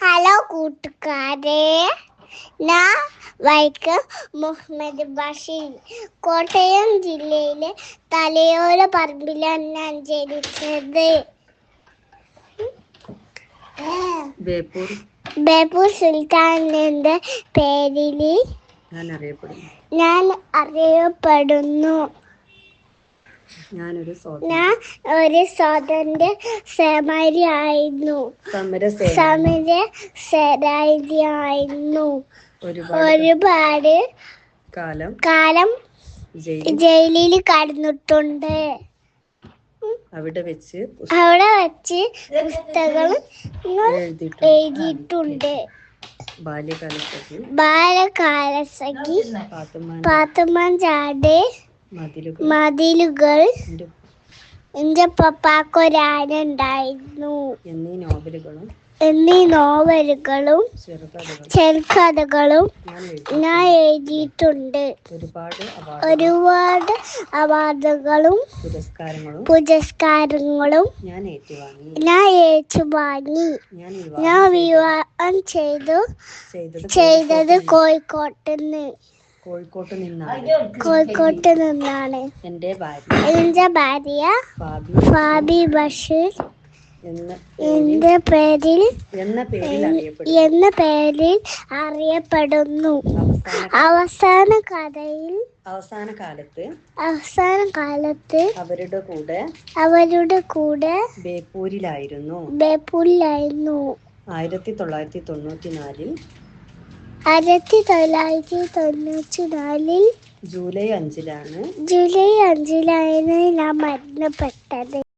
Hello കൂട്ടുകാരെ. ഞാൻ വൈക്കം മുഹമ്മദ് ബഷീർ. കോട്ടയം ജില്ലയിലെ തലയോര പറമ്പിലാണ് ഞാൻ ജനിച്ചത്. ബേപ്പൂർ. ബേപ്പൂർ സുൽത്താനിന്റെ പേരിൽ ഞാൻ അറിയപ്പെടുന്നു. ഞാനൊരു ഞാൻ ഒരു സ്വാതന്ത്ര്യ സമരിയായിരുന്നു ആയിരുന്നു സമര സേനാനിയായിരുന്നു. ഒരുപാട് കാലം കാലം ജയിലിൽ കടന്നിട്ടുണ്ട്. അവിടെ വെച്ച് അവിടെ വെച്ച് പുസ്തകം എഴുതിയിട്ടുണ്ട്. ബാല്യകാലസഖി. ബാലകാലസഖി പാത്തുമാൻ പാത്തുമ്മൻചാട് മതിലുകൾ. എന്റെ പപ്പാക്കൊരാനുണ്ടായിരുന്നു എന്നീ നോവലുകളും എന്നീ നോവലുകളും ചെറുകഥകളും ഞാൻ എഴുതി എഴുതിയിട്ടുണ്ട്. ഒരുപാട് അവാർഡ് അവാർഡുകളും പുരസ്കാരങ്ങളും ഞാൻ ഏറ്റുവാങ്ങി. ഞാൻ വിവാഹം ചെയ്തു. ചെയ്തത് ചെയ്തത് കോഴിക്കോട്ട് കോഴിക്കോട്ട് നിന്ന് കോഴിക്കോട്ട് നിന്നാണ് കോഴിക്കോട്ട് നിന്നാണ്. എന്റെ ഭാര്യ. എന്റെ ഭാര്യ ഫാബി ബഷീർ എന്ന എന്റെ പേരിൽ എന്ന പേരിൽ അറിയപ്പെടുന്നു. എന്ന പേരിൽ അറിയപ്പെടുന്നു. അവസാന അവസാന കഥയിൽ അവസാന കാലത്ത് അവസാന കാലത്ത് അവരുടെ കൂടെ അവരുടെ കൂടെ ബേപ്പൂരിലായിരുന്നു. ബേപ്പൂരിലായിരുന്നു. ആയിരത്തി തൊള്ളായിരത്തി തൊണ്ണൂറ്റി നാലിൽ ആയിരത്തി തൊള്ളായിരത്തി തൊണ്ണൂറ്റി നാലിൽ ജൂലൈ അഞ്ചിലാണ്. ജൂലൈ അഞ്ചിലായിരുന്നു ഞാൻ മരണപ്പെട്ടത്.